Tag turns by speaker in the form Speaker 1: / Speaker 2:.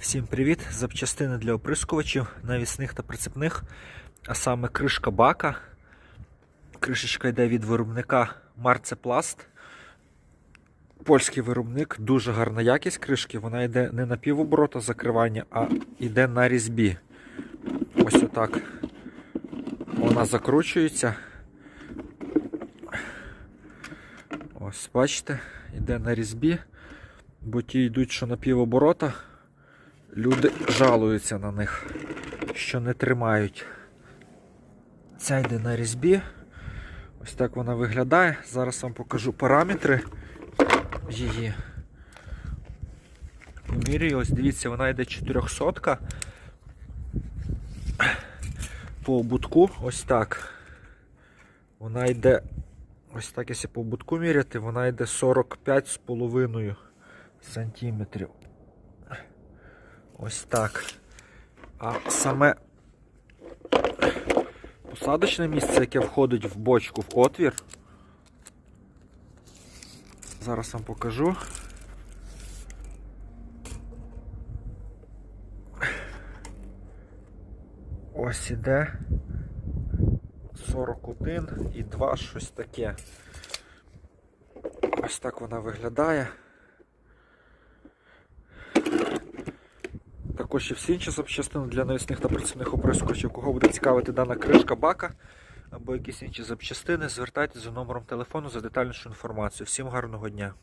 Speaker 1: Всім привіт! Запчастини для оприскувачів навісних та прицепних, а саме кришка бака. Кришечка йде від виробника Марцепласт. Польський виробник, дуже гарна якість кришки. Вона йде не на півоборота закривання, а йде на різьбі. Ось отак. Вона закручується. Ось, бачите, йде на різьбі, бо ті йдуть, що на півоборота. Люди жалуються на них, що не тримають. Ця йде на різьбі. Ось так вона виглядає. Зараз вам покажу параметри її. Помірюю, ось дивіться, вона йде 400 по обутку. Ось так. Вона йде, ось так, якщо по обутку міряти, вона йде 45,5 сантиметрів. Ось так. А саме посадочне місце, яке входить в бочку в отвір. Зараз вам покажу. Ось іде 41 і 2, щось таке. Ось так вона виглядає. Також і всі інші запчастини для навісних та працівних оприскувачів. Кого буде цікавити дана кришка бака або якісь інші запчастини, звертайтеся за номером телефону за детальнішу інформацію. Всім гарного дня!